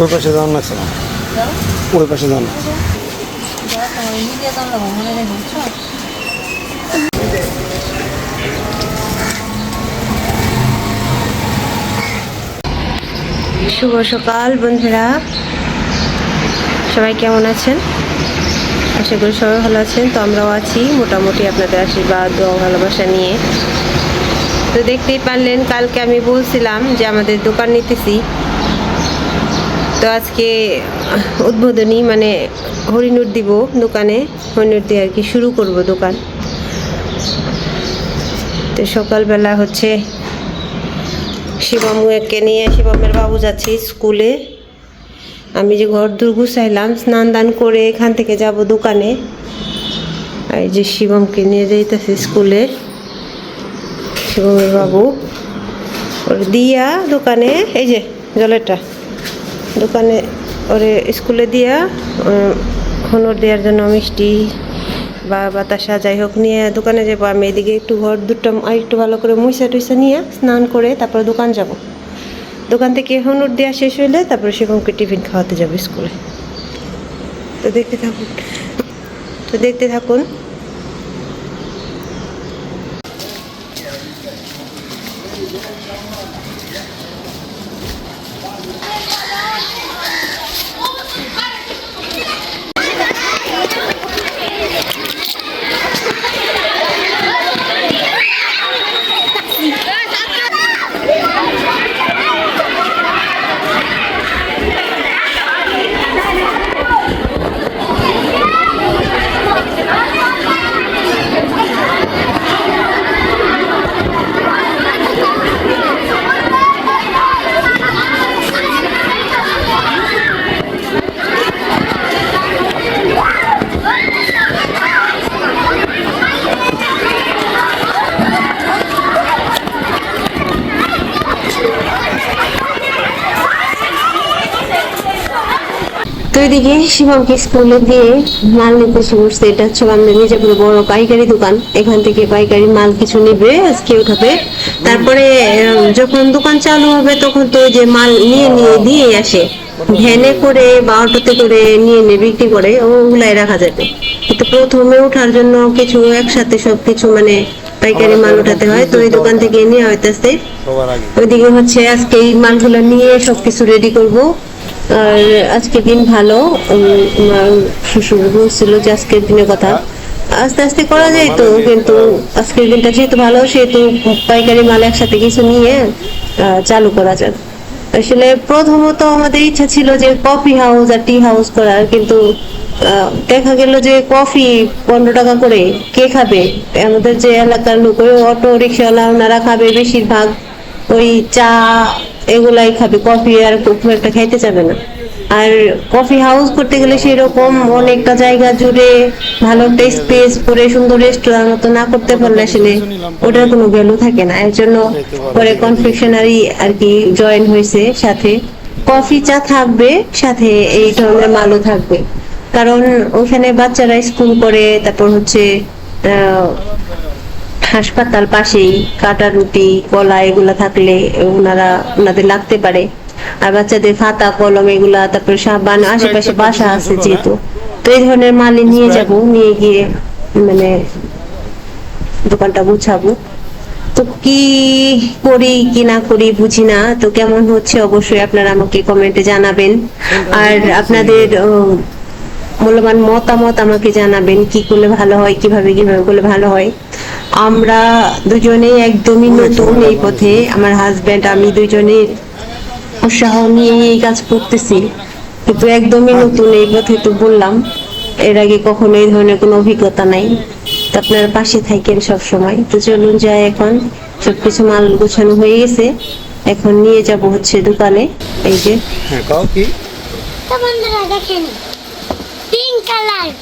ওই পাশে যাওয়ার লাগছে না? ওই পাশে শুভ সকাল বন্ধুরা। সবাই কেমন আছেন? আশা করি সবাই ভালো আছেন। তো আমরাও আছি মোটামুটি আপনাদের আশীর্বাদ ও ভালোবাসা নিয়ে। তো দেখতেই পারলেন কালকে আমি বলছিলাম যে আমাদের দোকান নিতেছি। তো আজকে উদ্বোধনী মানে হরিণুর দিব দোকানে, হরিণুর দিয়ে আর কি শুরু করব দোকান। তো সকালবেলা হচ্ছে শিবমকে নিয়ে, শিবমের বাবু যাচ্ছি স্কুলে। আমি যে ঘর দূর গুছাইলাম, স্নান দান করে এখান থেকে যাব দোকানে। আর এই যে শিবমকে নিয়ে যাইতেছে স্কুলে, শিবমের বাবু। ওর দিয়া দোকানে, এই যে জলেরটা। দোকানে ওরে স্কুলে দিয়া হনর দেওয়ার জন্য মিষ্টি বা বাতাসা যাই হোক নিয়ে দোকানে যাব। আমি এদিকে একটু ঘর দুটো, আর একটু ভালো করে মুইসা টুইসা নিয়ে স্নান করে তারপরে দোকান যাব। দোকান থেকে হনুর দেওয়া শেষ হলে তারপরে শিবমকে টিফিন খাওয়াতে যাব স্কুলে। তো দেখতে থাকুন। তো দেখতে থাকুন। তো এদিকে শিবমকে স্কুলে দিয়ে মাল নিতে এসে বসছে এটা হচ্ছে আমাদের মির্জাপুরে বড় পাইকারি দোকান। এখান থেকে পাইকারি মাল কিছু নেবে আজকে উঠাবে। তারপরে যখন দোকান চালু হবে তখন তো যে মাল নিয়ে নিয়ে দিয়ে আসে। ভ্যানে করে বা অটোতে করে নিয়ে নিয়ে বিক্রি করে ওগুলাই রাখা যাবে। কিন্তু প্রথমে ওঠার জন্য কিছু একসাথে সব কিছু মানে পাইকারি মাল উঠাতে হয়। তো এই দোকান থেকে নিয়ে হইতেছে ওইদিকে হচ্ছে আজকে এই মালগুলো নিয়ে সবকিছু রেডি করব। আর আজকের দিন ভালো। শ্বশুর বলছিল যে আজকের দিনের কথা। আস্তে আস্তে করা যায় তো, কিন্তু আজকের দিনটা যেহেতু ভালো, সেহেতু পাইকারি মাল একসাথে কিছু নিয়ে চালু করা যাক আসলে প্রথমত আমাদের ইচ্ছা ছিল যে কফি হাউস আর টি হাউস করার, কিন্তু দেখা গেল যে কফি পনেরো টাকা করে কে খাবে? আমাদের যে এলাকার লোক, ওই অটো রিক্সাওয়ালা, ওনারা খাবে বেশিরভাগ। ওই চা এগুলাই খাবে কফি আর খুব একটা খাইতে যাবে না। আর কফি হাউস করতে গেলে সেরকম অনেকটা জায়গা জুড়ে ভালো একটা স্পেস করে সুন্দর রেস্টুরেন্ট মতো না করতে পারলে আসলে ওটার কোনো ভ্যালু থাকে না। এর জন্য পরে কনফেকশনারি আর কি জয়েন হয়েছে সাথে। কফি চা থাকবে, সাথে এই ধরনের মালও থাকবে। কারণ ওখানে বাচ্চারা স্কুল করে, তারপর হচ্ছে হাসপাতাল পাশেই কাটা রুটি কলা এগুলা থাকলে ওনারা ওনাদের লাগতে পারে। আর বাচ্চাদের খাতা কলম এগুলা তারপরে সাবান আশেপাশে বাসা আছে যেহেতু। তো এই ধরনের মালে নিয়ে যাব নিয়ে গিয়ে মানে দোকানটা গুছাবো। তো কি করি কি না করি বুঝি না। তো কেমন হচ্ছে অবশ্যই আপনারা আমাকে কমেন্টে জানাবেন। আর আপনাদের মূল্যবান মতামত আমাকে জানাবেন কি করলে ভালো হয় কীভাবে কীভাবে করলে ভালো হয়। আমরা দুজনেই একদমই নতুন এই পথে। আমার হাজব্যান্ড আমি দুজনে উৎসাহ নিয়ে এই কাজ করতেছি। কিন্তু একদমই নতুন এই পথে তো বললাম এর আগে কখনো এই ধরনের কোনো অভিজ্ঞতা নাই। তো আপনার পাশে থাকেন সব সময় তো চলুন যাই এখন। সবকিছু মাল গোছানো হয়ে গেছে। এখন নিয়ে যাব হচ্ছে দোকানে। এই যে। হ্যাঁ কাও কি? তো বন্ধুরা দেখেন। Pink alarm.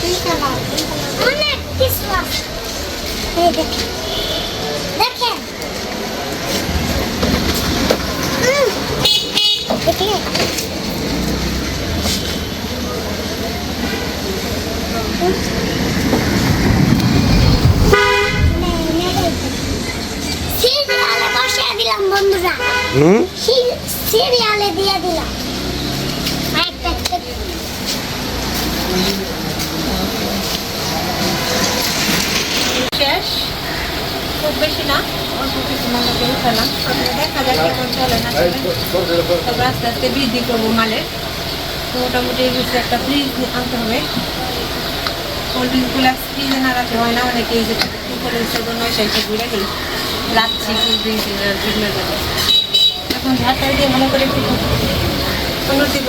Pink alarm. Anne, this one. Hey, look. Look at. Mm. Look at. সিরিয়ালে বসে দিলাম বন্ধুরা সিরিয়ালে দিয়ে দিলাম শেষ? খুব বেশি না? অল্প কিছু আস্তে আস্তে বৃদ্ধি করব মালের। তো মোটামুটি বিষয়ে একটা ফ্রিজ আনতে হবে। কোল্ড ড্রিঙ্কসগুলো ফ্রিজে হয় না, অনেকে এই যে কোল্ড ড্রিঙ্কসের জন্য ড্রিঙ্কস জন্য এখন ঝাঁটা দিয়ে ভালো করে একটু দিব।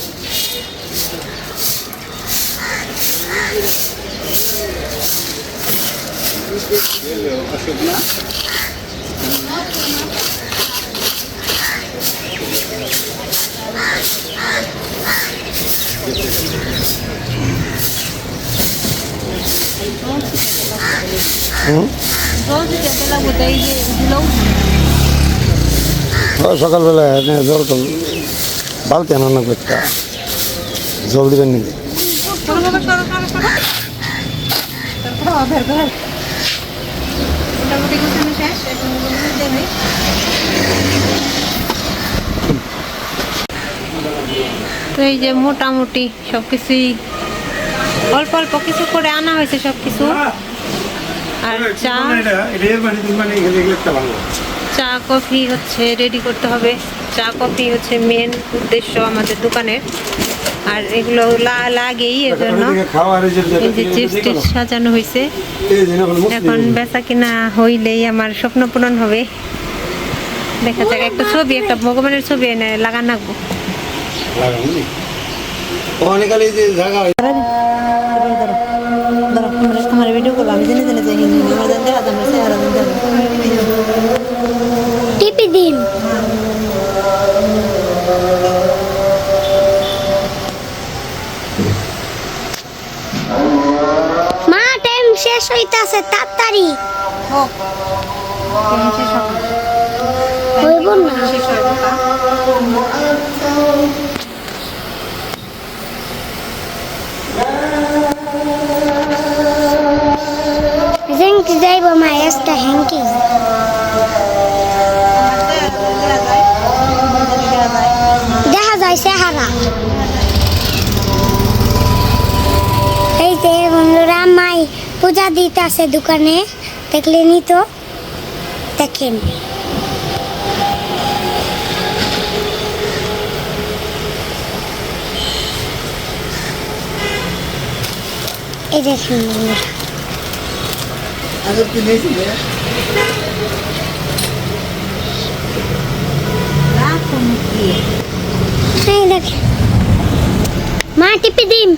অসুখ না সকালবেলা জল তো বালতি আনা না করতে। জল দিবেন নাকি? মোটামুটি গোছানো শেষ এখন দেবে তো এই যে মোটামুটি সব কিছুই অল্প অল্প কিছু করে আনা হয়েছে সব কিছু আর চা চা কফি হচ্ছে রেডি করতে হবে। চা কফি হচ্ছে মেন উদ্দেশ্য আমাদের দোকানের। আর এগুলো লা- লাগেই এর জন্য এই যে চিপস টিপস সাজানো হয়েছে এখন বেচা কিনা হইলেই আমার স্বপ্ন পূরণ হবে। দেখা যাক একটা ছবি একটা ভগবানের ছবি এনে লাগান রাখব। অনেকালি যে জায়গা আমার ভিডিও করব আমি জেনে জেনে যাই আমার দেখা যাবে চেহারা টিপি দিন। শেষ হইতাছে তাড়াতাড়ি হোক শেষ হবে হইব না শেষ হইব না Zinki zai ba ma yasta hanki. Daha zai sehara. Hey, zai bunura mai. পূজা দিতে আছে দোকানে দেখলেনি তো? দেখেন। এই দেখেন দেখেন। মা টিপি দিম।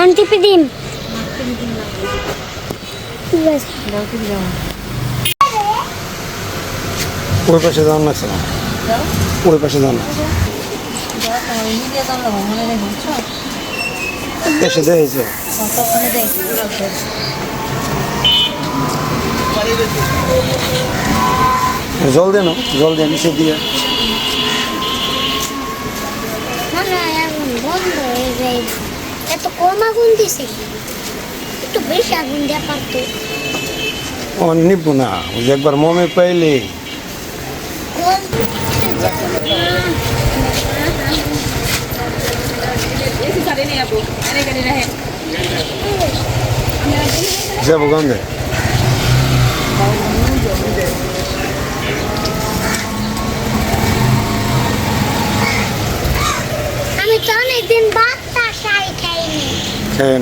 আমি টিপি দিম। ঠিক আছে ওই পাশে যাওয়ার না ওই পাশে যাওয়ার এসে দেখেছে। জল দেন জল দেন নিচে দিয়ে। না না এত কম আগুন দিছে। একটু বেশি আগুন দেওয়া পারতো। ও নিব না ওই যে একবার মমে পাইলে। যাব গন্ধে আমি তো অনেকদিন বাচ্চা শাড়ি খাইনি। খেয়ে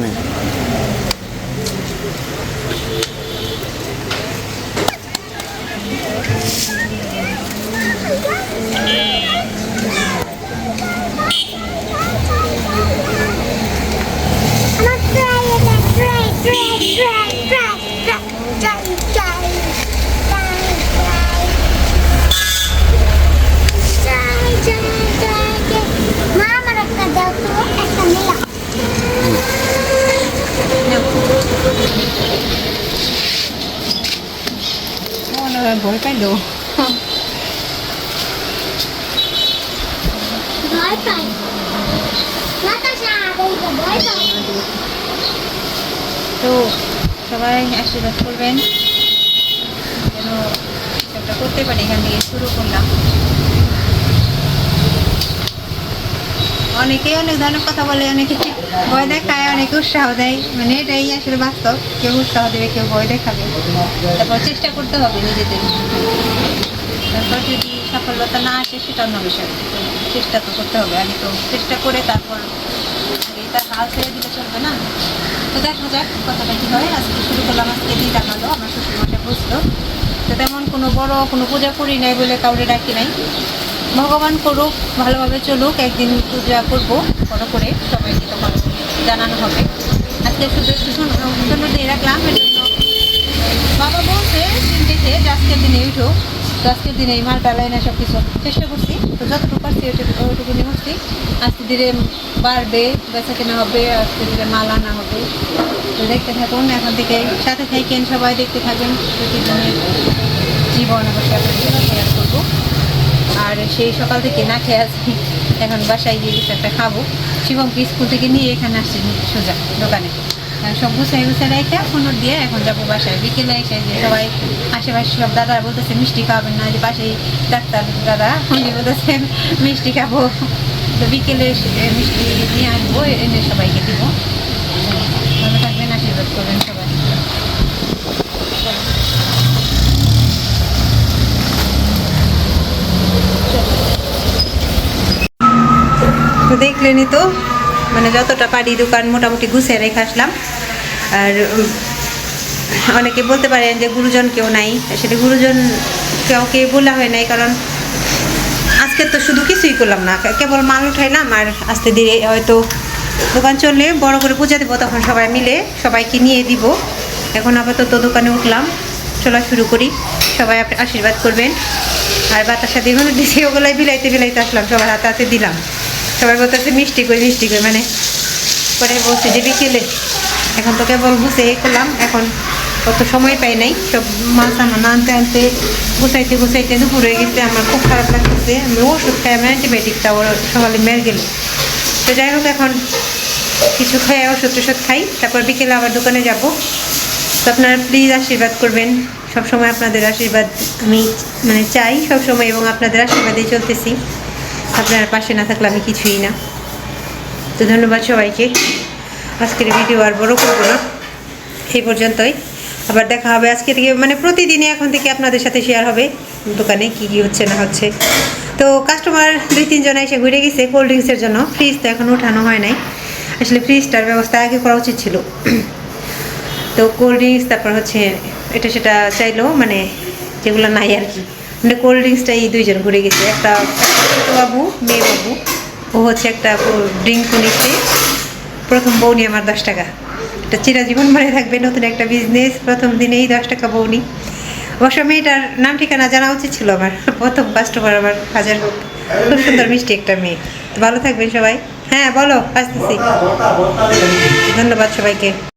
ভয় পাই তো সবাই আশীর্বাদ করবেন। যেন একটা করতে পারি, এখান থেকে শুরু করলাম। অনেকে অনেক ধরনের কথা বলে, অনেকে ভয় দেখায়, অনেক উৎসাহ দেয়। মানে এটাই আসলে বাস্তব, কেউ উৎসাহ দেবে, কেউ ভয় দেখাবে। তারপর চেষ্টা করতে হবে নিজেদের। তারপর যদি সফলতা না আসে, সেটা অন্য বিষয়। চেষ্টা তো করতে হবে। আমি তো চেষ্টা করে তারপর তার হাল ছেড়ে দিলে চলবে না। তো দেখা যাক কথাটা কি হয়। আজকে শুরু করলাম, আজকে দিন হলো আমার শ্বশুর মশাই বুঝলো তো তেমন কোনো বড় কোনো পূজা করি নাই বলে কাউরে ডাকি নাই। ভগবান করুক, ভালোভাবে চলুক, একদিন পূজা করব বড় করে সবাইকে তখন জানানো হবে। আজকে শুধু একটু সুন্দর দিয়ে রাখলাম এর জন্য বাবা বলছে দেখে যে আজকের দিনে উঠো তো আজকের দিনে মালটা, লাইনে সব কিছু চেষ্টা করছি, তো যতটুকু পারছি ওইটুকু নিয়ে করছি আজকে দিনে বাড়বে, বেচা কেনা হবে, আজকে দিনে মাল আনা হবে। তো দেখতে থাকুন, এখন থেকে সাথে থাকেন সবাই, দেখতে থাকুন, প্রতিদিনের জীবন অবশ্যই শেয়ার করব। আর সেই সকাল থেকে না খেয়ে আছি। এখন বাসায় গিয়ে কিছু একটা খাব। শিবমকে স্কুল থেকে নিয়ে এখানে আসছি সোজা দোকানে। সব গুছাই গুছাই রেখে ফোন দিয়ে এখন যাব বাসায়। বিকেলে এসে যে সবাই আশেপাশে সব দাদা বলতেছে, মিষ্টি খাবেন না যে পাশেই ডাক্তার দাদা, উনি বলতেছেন, মিষ্টি খাব। তো বিকেলে এসে মিষ্টি নিয়ে আসব, এনে সবাইকে দিব। ভালো থাকবেন, আশীর্বাদ করবেন সবাই তো দেখলেনই তো মানে যতটা পারি দোকান মোটামুটি গুছিয়ে রেখে আসলাম। আর অনেকে বলতে পারেন যে গুরুজন কেউ নাই। আসলে গুরুজন কাউকে বলা হয় নাই, কারণ আজকে তো শুধু কিছুই করলাম না কেবল মাল উঠাইলাম আর আস্তে ধীরে হয়তো দোকান চললে বড় করে পূজা দেবো, তখন সবাই মিলে সবাইকে নিয়ে দিব। এখন আপাতত দোকানে উঠলাম, চলা শুরু করি, সবাই আপ- আশীর্বাদ করবেন। আর বাতাসা দিয়ে দিয়েছি ওগুলাই বিলাইতে বিলাইতে আসলাম, সবার হাতে হাতে দিলাম। সবাই বলতেছে, মিষ্টি কই মিষ্টি কই? মানে পরে বলছে যে বিকেলে। এখন তো কেবল এ করলাম এখন অত সময় পাই নাই। সব মাল সামান আনতে আনতে গুছাইতে গুছাইতে দুপুর হয়ে গেছে, আমার খুব খারাপ লাগতেছে। আমি ওষুধ খাই, আমি অ্যান্টিবায়োটিকটা ওর সকালে মেরে গেলে। তো যাই হোক, এখন কিছু খাই, ওষুধ টষুধ খাই। তারপর বিকেলে আবার দোকানে যাব। তো আপনারা প্লিজ আশীর্বাদ করবেন। সবসময় আপনাদের আশীর্বাদ আমি মানে চাই সবসময় এবং আপনাদের আশীর্বাদেই চলতেছি। আপনার পাশে না থাকলে আমি কিছুই না। তো ধন্যবাদ সবাইকে। আজকের ভিডিও আর বড় করব না। এই পর্যন্তই। আবার দেখা হবে আজকে থেকে মানে প্রতিদিনই এখন থেকে আপনাদের সাথে শেয়ার হবে দোকানে কী কী হচ্ছে না হচ্ছে। তো কাস্টমার দুই, তিনজন এসে ঘুরে গেছে কোল্ড ড্রিঙ্কসের জন্য। ফ্রিজ তো এখন ওঠানো হয় নাই। আসলে ফ্রিজটার ব্যবস্থা আগে করা উচিত ছিল। তো কোল্ড ড্রিঙ্কস তারপর হচ্ছে এটা সেটা চাইলো মানে যেগুলো নাই আর কি। মানে কোল্ড ড্রিঙ্কসটাই দুইজন ঘুরে গেছে। একটা বাবু মেয়ে বাবু ও হচ্ছে একটা ড্রিঙ্ক নিচ্ছে প্রথম বউনি আমার দশ টাকা। এটা চিরজীবন মনে থাকবে নতুন একটা বিজনেস প্রথম দিনেই দশ টাকা বউনি অবশ্য মেয়েটার নাম ঠিকানা জানা উচিত ছিল আমার। প্রথম কাস্টমার আমার, হাজার হোক। খুব সুন্দর, মিষ্টি একটা মেয়ে। ভালো থাকবেন সবাই। হ্যাঁ বলো, আসতেছি। ধন্যবাদ সবাইকে।